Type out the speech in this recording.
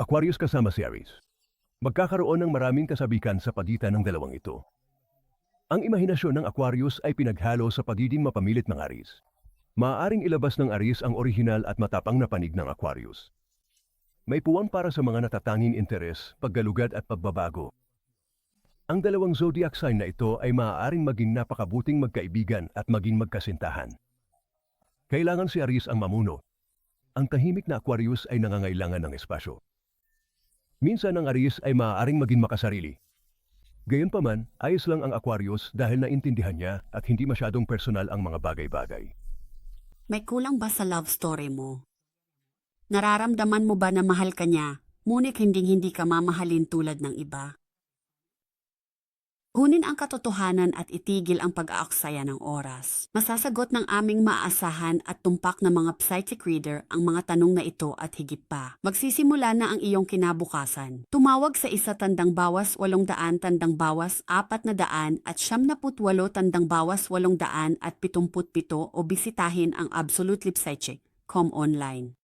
Aquarius kasama si Aries. Magkakaroon ng maraming kasabikan sa pagitan ng dalawang ito. Ang imahinasyon ng Aquarius ay pinaghalo sa pagiging mapamilit ng Aries. Maaaring ilabas ng Aries ang orihinal at matapang na panig ng Aquarius. May puwang para sa mga natatanging interes, paggalugad at pagbabago. Ang dalawang zodiac sign na ito ay maaaring maging napakabuting magkaibigan at maging magkasintahan. Kailangan si Aries ang mamuno. Ang tahimik na Aquarius ay nangangailangan ng espasyo. Minsan ang Aries ay maaaring maging makasarili. Gayunpaman, ayos lang ang Aquarius dahil naintindihan niya at hindi masyadong personal ang mga bagay-bagay. May kulang ba sa love story mo? Nararamdaman mo ba na mahal ka niya, ngunit hindi-hindi ka mamahalin tulad ng iba? Kunin ang katotohanan at itigil ang pag-aaksaya ng oras. Masasagot ng aming maaasahan at tumpak na mga psychic reader ang mga tanong na ito at higit pa. Magsisimula na ang iyong kinabukasan. Tumawag sa isa tandang bawas walong daan tandang bawas apat na daan at siyam na putwalo tandang bawas walong daan at pitumput pito o bisitahin ang Absolutely Psychic.com online.